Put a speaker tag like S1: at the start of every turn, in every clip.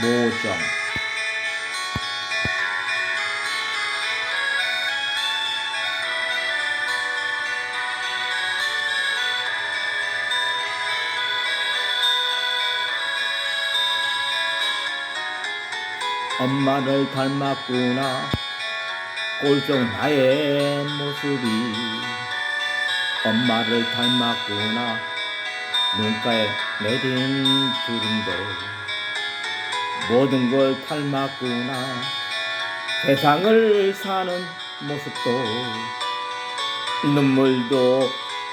S1: 모정 엄마를 닮았구나. 꼴종 나의 모습이. 엄마를 닮았구나. 눈가에 내린 주름도 모든 걸 닮았구나. 세상을 사는 모습도 눈물도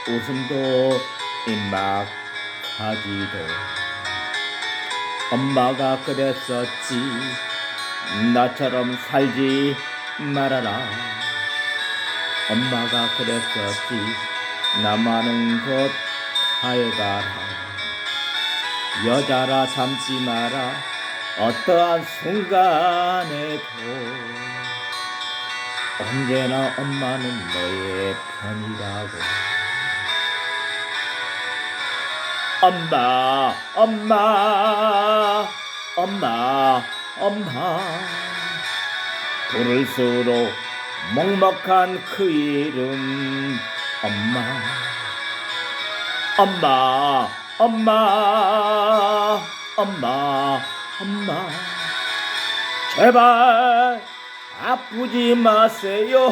S1: 웃음도 입막하기도. 엄마가 그랬었지. 나처럼 살지 말아라. 엄마가 그랬었지. 나만은 곧 하여가라. 여자라 참지 마라 어떠한 순간에도 언제나 엄마는 너의 편이라고. 엄마 엄마 엄마 엄마. 부를수록 먹먹한 그 이름 엄마. 엄마 엄마 엄마 엄마 제발 아프지 마세요.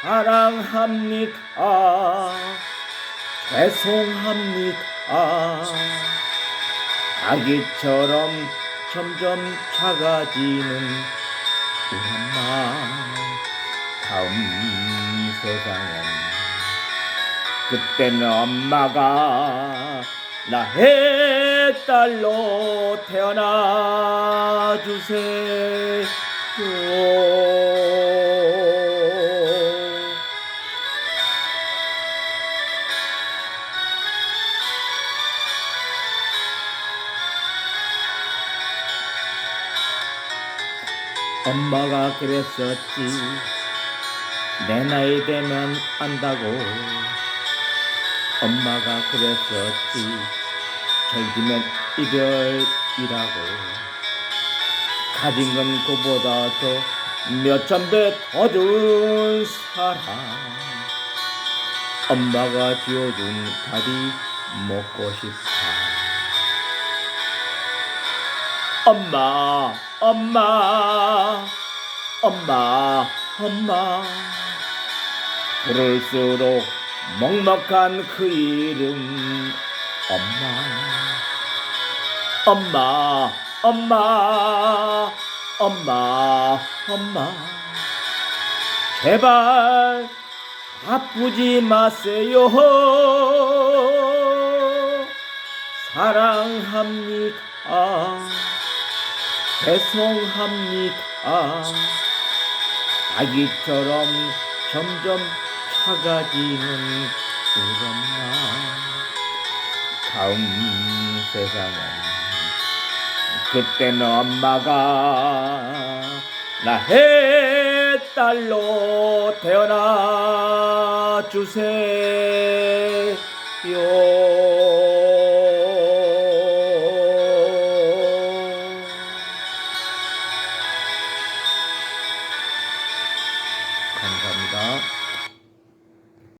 S1: 사랑합니다. 죄송합니다. 아기처럼 점점 작아지는 엄마 다음 세상엔 그때는 엄마가 나의 딸로 태어나 주세요. 엄마가 그랬었지. 내 나이 되면 안다고. 엄마가 그랬었지 절기면 이별이라고. 가진 건 그보다도 몇천 배더 좋은 사랑. 엄마가 지어준 밥이 먹고 싶다 엄마, 엄마, 엄마, 엄마. 부를수록 먹먹한 그 이름, 엄마. 엄마, 엄마, 엄마, 엄마. 제발 아프지 마세요. 사랑합니다. 죄송합니다. 아기처럼 점점 작아지는 우리 엄마. 다음 세상은 그때는 엄마가 나의 딸로 태어나 주세요.